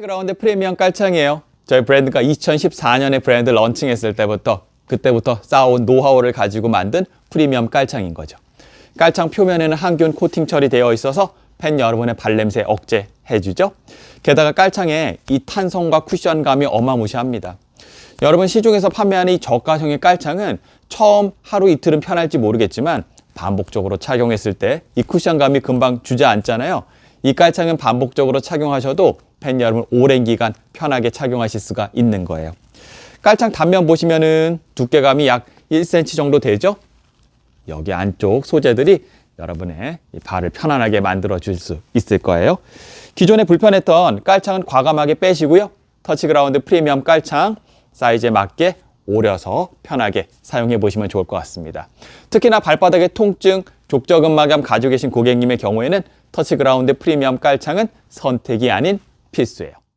그라운드 프리미엄 깔창이에요. 저희 브랜드가 2014년에 브랜드 런칭했을 때부터 그때부터 쌓아온 노하우를 가지고 만든 프리미엄 깔창인 거죠. 깔창 표면에는 항균 코팅 처리되어 있어서 팬 여러분의 발냄새 억제 해주죠. 게다가 깔창에 이 탄성과 쿠션감이 어마무시합니다. 여러분 시중에서 판매하는 이 저가형의 깔창은 처음 하루 이틀은 편할지 모르겠지만 반복적으로 착용했을 때 이 쿠션감이 금방 주저앉잖아요. 이 깔창은 반복적으로 착용하셔도 팬 여러분 오랜 기간 편하게 착용하실 수가 있는 거예요. 깔창 단면 보시면은 두께감이 약 1cm 정도 되죠? 여기 안쪽 소재들이 여러분의 이 발을 편안하게 만들어 줄 수 있을 거예요. 기존에 불편했던 깔창은 과감하게 빼시고요. 터치그라운드 프리미엄 깔창 사이즈에 맞게 오려서 편하게 사용해 보시면 좋을 것 같습니다. 특히나 발바닥에 통증, 족저근막염 가지고 계신 고객님의 경우에는 터치그라운드 프리미엄 깔창은 선택이 아닌 필수예요.